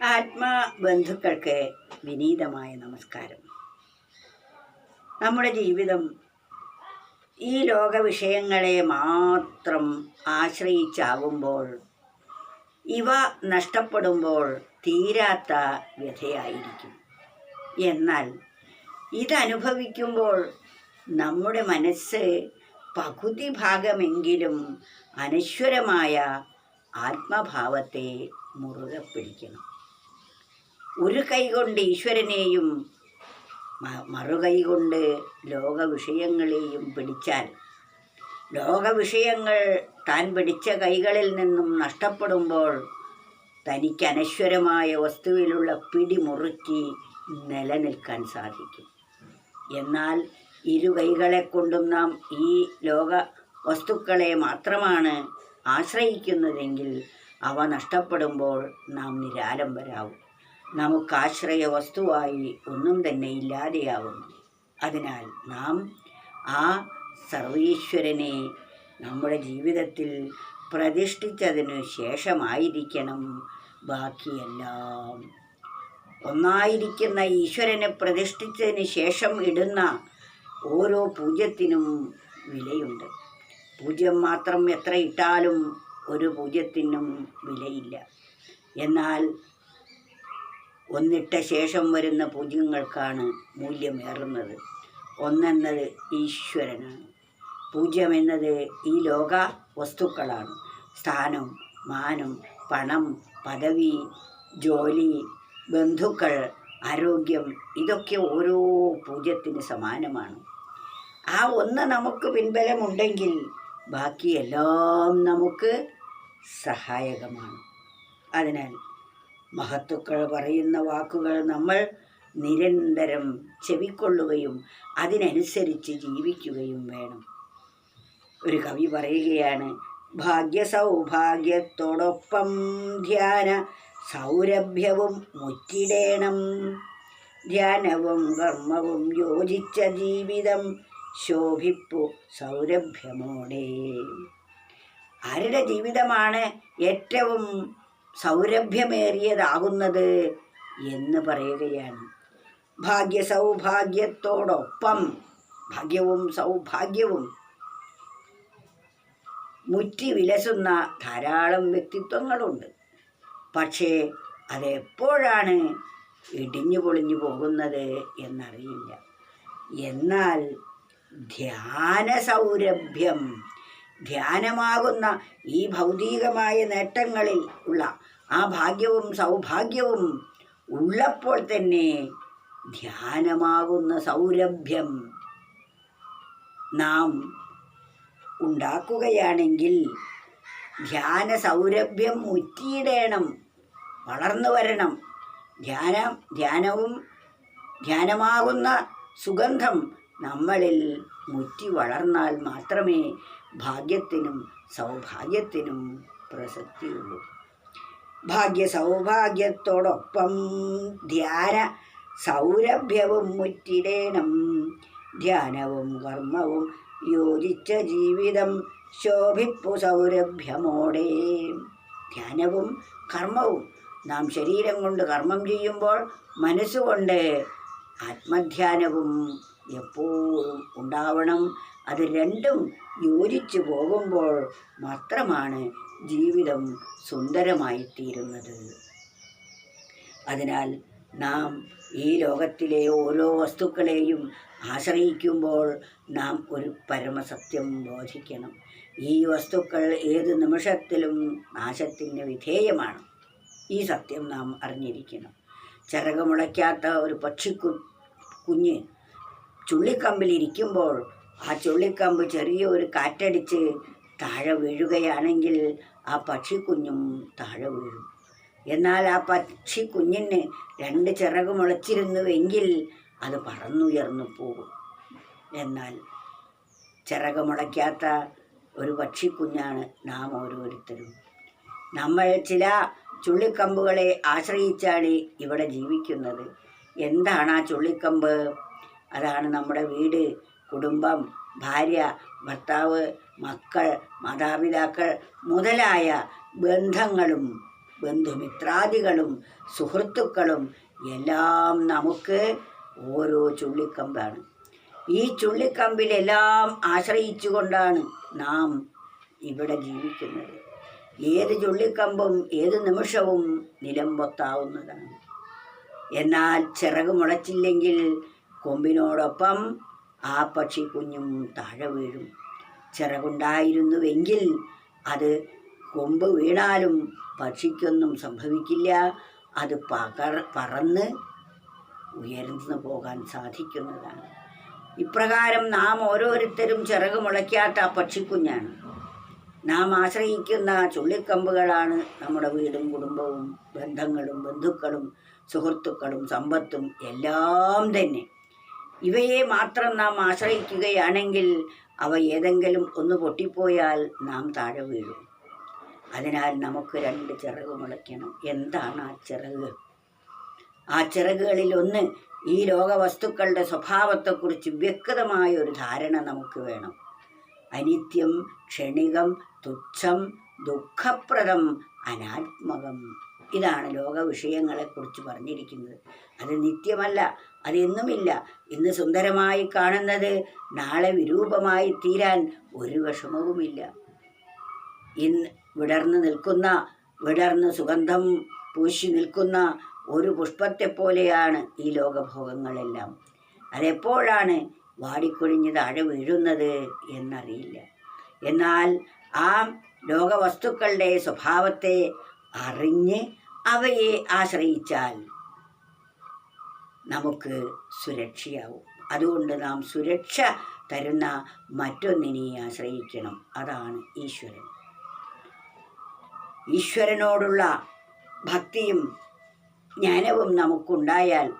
ആത്മബന്ധുക്കൾക്ക് വിനീതമായ നമസ്കാരം. നമ്മുടെ ജീവിതം ഈ ലോക വിഷയങ്ങളെ മാത്രം ആശ്രയിച്ചാകുമ്പോൾ ഇവ നഷ്ടപ്പെടുമ്പോൾ തീരാത്ത വ്യഥയായിരിക്കും. എന്നാൽ ഇതനുഭവിക്കുമ്പോൾ നമ്മുടെ മനസ്സ് പകുതി ഭാഗമെങ്കിലും അനശ്വരമായ ആത്മഭാവത്തെ മുറുകെ പിടിക്കണം ഒരു കൈകൊണ്ട് ഈശ്വരനെയും മറുകൈകൊണ്ട് മറുകൈ കൊണ്ട് ലോക വിഷയങ്ങളെയും പിടിച്ചാൽ ലോക വിഷയങ്ങൾ താൻ പിടിച്ച കൈകളിൽ നിന്നും നഷ്ടപ്പെടുമ്പോൾ തനിക്ക് അനശ്വരമായ വസ്തുവിലുള്ള പിടി മുറുക്കി നിലനിൽക്കാൻ സാധിക്കും. എന്നാൽ ഇരു കൈകളെ കൊണ്ടും നാം ഈ ലോക വസ്തുക്കളെ മാത്രമാണ് ആശ്രയിക്കുന്നതെങ്കിൽ അവ നഷ്ടപ്പെടുമ്പോൾ നാം നിരാലംബരാകും നമുക്ക് ആശ്രയ വസ്തുവായി ഒന്നും തന്നെ ഇല്ലാതെയാവുന്നു. അതിനാൽ നാം ആ സർവീശ്വരനെ നമ്മുടെ ജീവിതത്തിൽ പ്രതിഷ്ഠിച്ചതിനു ശേഷമായിരിക്കണം ബാക്കിയെല്ലാം. ഒന്നായിരിക്കുന്ന ഈശ്വരനെ പ്രതിഷ്ഠിച്ചതിന് ശേഷം ഇടുന്ന ഓരോ പൂജ്യത്തിനും വിലയുണ്ട്. പൂജ്യം മാത്രം എത്ര ഇട്ടാലും ഒരു പൂജ്യത്തിനും വിലയില്ല. എന്നാൽ ഒന്നിട്ട ശേഷം വരുന്ന പൂജ്യങ്ങൾക്കാണ് മൂല്യമേറുന്നത്. ഒന്നെന്നത് ഈശ്വരനാണ്. പൂജ്യം എന്നത് ഈ ലോക വസ്തുക്കളാണ്. സ്ഥാനം മാനം പണം പദവി ജോലി ബന്ധുക്കൾ ആരോഗ്യം ഇതൊക്കെ ഓരോ പൂജ്യത്തിന് സമാനമാണ്. ആ ഒന്ന് നമുക്ക് പിൻബലമുണ്ടെങ്കിൽ ബാക്കിയെല്ലാം നമുക്ക് സഹായകമാണ്. അതിനാൽ മഹത്തുക്കൾ പറയുന്ന വാക്കുകൾ നമ്മൾ നിരന്തരം ചെവിക്കൊള്ളുകയും അതിനനുസരിച്ച് ജീവിക്കുകയും വേണം. ഒരു കവി പറയുകയാണ് ഭാഗ്യ സൗഭാഗ്യത്തോടൊപ്പം ധ്യാന സൗരഭ്യവും മുറ്റിടേണം. ധ്യാനവും കർമ്മവും യോജിച്ച ജീവിതം ശോഭിപ്പു സൗരഭ്യമോടെ. ആരുടെ ജീവിതമാണ് ഏറ്റവും സൗരഭ്യമേറിയതാകുന്നത് എന്ന് പറയുകയാണ്. ഭാഗ്യ സൗഭാഗ്യത്തോടൊപ്പം ഭാഗ്യവും സൗഭാഗ്യവും മുറ്റി വിലസുന്ന ധാരാളം വ്യക്തിത്വങ്ങളുണ്ട്. പക്ഷേ അതെപ്പോഴാണ് ഇടിഞ്ഞു പൊളിഞ്ഞു പോകുന്നത് എന്നറിയില്ല. എന്നാൽ ധ്യാന സൗരഭ്യം ധ്യാനമാകുന്ന ഈ ഭൗതികമായ നേട്ടങ്ങളിൽ ഉള്ള ആ ഭാഗ്യവും സൗഭാഗ്യവും ഉള്ളപ്പോൾ തന്നെ ധ്യാനമാകുന്ന സൗരഭ്യം നാം ഉണ്ടാക്കുകയാണെങ്കിൽ ധ്യാന സൗരഭ്യം മുറ്റിയിടേണം വളർന്നു വരണം. ധ്യാന ധ്യാനവും ധ്യാനമാകുന്ന സുഗന്ധം നമ്മളിൽ മുറ്റി വളർന്നാൽ മാത്രമേ ഭാഗ്യത്തിനും സൗഭാഗ്യത്തിനും പ്രസക്തിയുള്ളൂ. ഭാഗ്യ സൗഭാഗ്യത്തോടൊപ്പം ധ്യാന സൗരഭ്യവും മുറ്റിടേണം. ധ്യാനവും കർമ്മവും യോജിച്ച ജീവിതം ശോഭിപ്പു സൗരഭ്യമോടെ. ധ്യാനവും കർമ്മവും നാം ശരീരം കൊണ്ട് കർമ്മം ചെയ്യുമ്പോൾ മനസ്സുകൊണ്ട് ആത്മധ്യാനവും എപ്പോഴും ഉണ്ടാവണം. അത് രണ്ടും യോജിച്ച് പോകുമ്പോൾ മാത്രമാണ് ജീവിതം സുന്ദരമായി തീരുന്നത് അതിനാൽ നാം ഈ ലോകത്തിലെ ഓരോ വസ്തുക്കളെയും ആശ്രയിക്കുമ്പോൾ നാം ഒരു പരമസത്യം ബോധിക്കണം. ഈ വസ്തുക്കൾ ഏത് നിമിഷത്തിലും നാശത്തിന് വിധേയമാണ്. ഈ സത്യം നാം അറിഞ്ഞിരിക്കണം. ചിറകമുളയ്ക്കാത്ത ഒരു പക്ഷിക്കു കുഞ്ഞ് ചുള്ളിക്കമ്പിലിരിക്കുമ്പോൾ ആ ചുള്ളിക്കമ്പ് ചെറിയ ഒരു കാറ്റടിച്ച് താഴെ വീഴുകയാണെങ്കിൽ ആ പക്ഷിക്കുഞ്ഞും താഴെ വീഴും. എന്നാൽ ആ പക്ഷി കുഞ്ഞിന് രണ്ട് ചിറക് മുളച്ചിരുന്നുവെങ്കിൽ അത് പറന്നുയർന്നു പോകും. എന്നാൽ ചിറക് മുളയ്ക്കാത്ത ഒരു പക്ഷി കുഞ്ഞാണ് നാം ഓരോരുത്തരും. നമ്മൾ ചില ചുള്ളിക്കമ്പുകളെ ആശ്രയിച്ചാണ് ഇവിടെ ജീവിക്കുന്നത്. എന്താണ് ആ ചുള്ളിക്കമ്പ്? അതാണ് നമ്മുടെ വീട് കുടുംബം ഭാര്യ ഭർത്താവ് മക്കൾ മാതാപിതാക്കൾ മുതലായ ബന്ധങ്ങളും ബന്ധുമിത്രാദികളും സുഹൃത്തുക്കളും എല്ലാം നമുക്ക് ഓരോ ചുള്ളിക്കമ്പാണ്. ഈ ചുള്ളിക്കമ്പിലെല്ലാം ആശ്രയിച്ചുകൊണ്ടാണ് നാം ഇവിടെ ജീവിക്കുന്നത്. ഏത് ചുള്ളിക്കമ്പും ഏത് നിമിഷവും നിലംപൊത്താവുന്നതാണ് എന്നാൽ ചിറക് മുളച്ചില്ലെങ്കിൽ കൊമ്പിനോടൊപ്പം ആ പക്ഷി കുഞ്ഞും താഴെ വീഴും. ചിറകുണ്ടായിരുന്നുവെങ്കിൽ അത് കൊമ്പ് വീണാലും പക്ഷിക്കൊന്നും സംഭവിക്കില്ല. അത് പകർ പറന്ന് ഉയർന്നു പോകാൻ സാധിക്കുന്നതാണ്. ഇപ്രകാരം നാം ഓരോരുത്തരും ചിറക് മുളയ്ക്കാത്ത പക്ഷിക്കുഞ്ഞാണ്. നാം ആശ്രയിക്കുന്ന ചുള്ളിക്കമ്പുകളാണ് നമ്മുടെ വീടും കുടുംബവും ബന്ധങ്ങളും ബന്ധുക്കളും സുഹൃത്തുക്കളും സമ്പത്തും എല്ലാം തന്നെ. ഇവയെ മാത്രം നാം ആശ്രയിക്കുകയാണെങ്കിൽ അവ ഏതെങ്കിലും ഒന്ന് പൊട്ടിപ്പോയാൽ നാം താഴെ വീഴും. അതിനാൽ നമുക്ക് രണ്ട് ചിറക് മുളയ്ക്കണം. എന്താണ് ആ ചിറക്? ആ ചിറകുകളിൽ ഒന്ന് ഈ ലോകവസ്തുക്കളുടെ സ്വഭാവത്തെക്കുറിച്ച് വ്യക്തമായ ഒരു ധാരണ നമുക്ക് വേണം. അനിത്യം ക്ഷണികം തുച്ഛം ദുഃഖപ്രദം അനാത്മകം. ഇതാണ് ലോക വിഷയങ്ങളെക്കുറിച്ച് പറഞ്ഞിരിക്കുന്നത്. അത് നിത്യമല്ല അതെന്നുമില്ല. ഇന്ന് സുന്ദരമായി കാണുന്നത് നാളെ വിരൂപമായി തീരാൻ ഒരു വിഷമവുമില്ല. ഇന്ന് വിടർന്ന് നിൽക്കുന്ന വിടർന്ന് സുഗന്ധം പൂശി നിൽക്കുന്ന ഒരു പുഷ്പത്തെ പോലെയാണ് ഈ ലോകഭോഗങ്ങളെല്ലാം. അതെപ്പോഴാണ് വാടിക്കൊഴിഞ്ഞ് താഴെ വീഴുന്നത് എന്നറിയില്ല. എന്നാൽ ആ ലോകവസ്തുക്കളുടെ സ്വഭാവത്തെ അറിഞ്ഞ് അവയെ ആശ്രയിച്ചാൽ നമുക്ക് സുരക്ഷയാവും. അതുകൊണ്ട് നാം സുരക്ഷ തരുന്ന മറ്റൊന്നിനെ ആശ്രയിക്കണം. അതാണ് ഈശ്വരൻ. ഈശ്വരനോടുള്ള ഭക്തിയും ജ്ഞാനവും നമുക്കുണ്ടായാൽ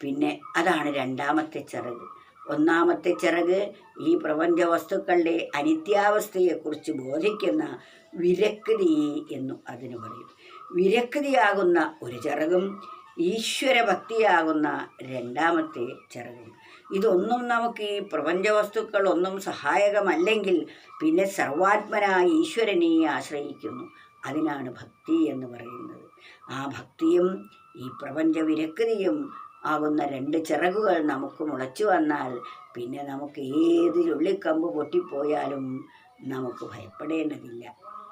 പിന്നെ അതാണ് രണ്ടാമത്തെ ചിറക്. ഒന്നാമത്തെ ചിറക് ഈ പ്രപഞ്ച വസ്തുക്കളുടെ അനിത്യാവസ്ഥയെക്കുറിച്ച് ബോധിക്കുന്ന വിരക്തി എന്നു അതിന് പറയും. വിരക്തിയാകുന്ന ഒരു ചിറകും ഈശ്വരഭക്തിയാകുന്ന രണ്ടാമത്തെ ചെറുകും ഇതൊന്നും നമുക്ക് ഈ പ്രപഞ്ച വസ്തുക്കൾ ഒന്നും സഹായകമല്ലെങ്കിൽ പിന്നെ സർവാത്മനായ ഈശ്വരനെ ആശ്രയിക്കുന്നു. അതിനാണ് ഭക്തി എന്ന് പറയുന്നത്. ആ ഭക്തിയും ഈ പ്രപഞ്ച വിരക്തിയും ആകുന്ന രണ്ട് ചിറകുകൾ നമുക്ക് മുളച്ചു വന്നാൽ പിന്നെ നമുക്ക് ഏത് ചുള്ളിക്കമ്പ് പൊട്ടിപ്പോയാലും നമുക്ക് ഭയപ്പെടേണ്ടതില്ല.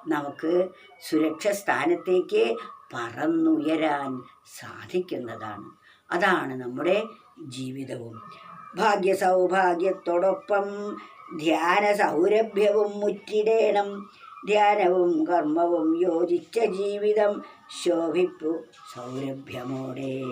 നമുക്ക് സുരക്ഷ സ്ഥാനത്തേക്ക് പറന്നുയരാൻ സാധിക്കുന്നതാണ്. അതാണ് നമ്മുടെ ജീവിതവും. ഭാഗ്യ സൗഭാഗ്യത്തോടൊപ്പം ധ്യാന സൗരഭ്യവും മുറ്റിടേണം. ധ്യാനവും കർമ്മവും യോജിച്ച ജീവിതം ശോഭിപ്പു സൗരഭ്യമോടെ.